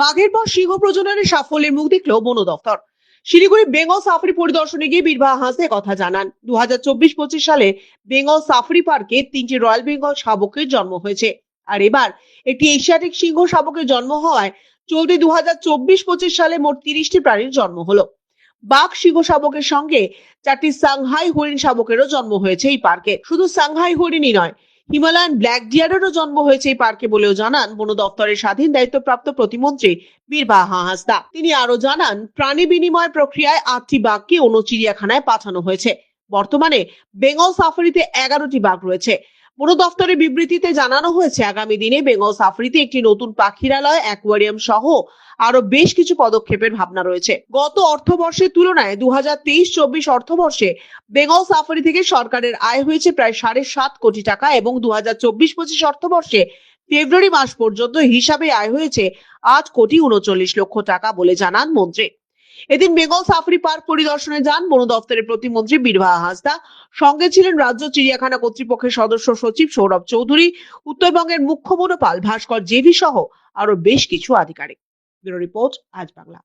বাঘের পর সিংহ প্রজননের সাফল্যের মুখ দেখল বন দফতর। শিলিগুড়ি বেঙ্গল সাফারি পরিদর্শনে গিয়ে বীরভা হাসে কথা জানান। দু হাজার চব্বিশ পঁচিশ সালে বেঙ্গল সাফারি পার্কে তিনটি রয়্যাল বেঙ্গল শাবকের জন্ম হয়েছে। আর এবার একটি এশিয়াটিক সিংহ শাবকের জন্ম হওয়ায় চলতি দু হাজার চব্বিশ পঁচিশ সালে মোট তিরিশটি প্রাণীর জন্ম হলো। বাঘ সিংহ শাবকের সঙ্গে চারটি সাংহাই হরিণ শাবকেরও জন্ম হয়েছে এই পার্কে। শুধু সাংহাই হরিণই নয় হিমালয়ান ব্ল্যাক ডিয়ারেরও জন্ম হয়েছে এই পার্কে বলেও জানান বন দপ্তরের স্বাধীন দায়িত্বপ্রাপ্ত প্রতিমন্ত্রী বীরবাহা হাসদা তিনি আরও জানান, প্রাণী বিনিময় প্রক্রিয়ায় আটটি বাঘকে অন্য চিড়িয়াখানায় পাঠানো হয়েছে। বর্তমানে বেঙ্গল সাফারিতে এগারোটি বাঘ রয়েছে। বন দফতরের বিবৃতিতে জানানো হয়েছে, আগামী দিনে বেঙ্গল সাফারিতে একটি নতুন পাখিরালয়, অ্যাকোয়ারিয়াম সহ আরও বেশ কিছু পদক্ষেপের ভাবনা রয়েছে। গত অর্থবর্ষের তুলনায় দু হাজার তেইশ চব্বিশ অর্থবর্ষে বেঙ্গল সাফারি থেকে সরকারের আয় হয়েছে প্রায় সাড়ে সাত কোটি টাকা এবং দু হাজার চব্বিশ পঁচিশ অর্থবর্ষে ফেব্রুয়ারি মাস পর্যন্ত হিসাবে আয় হয়েছে আট কোটি উনচল্লিশ লক্ষ টাকা বলে জানান মন্ত্রী। এদিন বেঙ্গল সাফারি পার্ক পরিদর্শনে যান বন দপ্তরের প্রতিমন্ত্রী বীরভা হাসদা। সঙ্গে ছিলেন রাজ্য চিড়িয়াখানা কর্তৃপক্ষের সদস্য সচিব সৌরভ চৌধুরী, উত্তরবঙ্গের মুখ্য বনপাল ভাস্কর জেভি সহ আরও বেশ কিছু আধিকারিক। ব্যুরো রিপোর্ট, আজ বাংলা।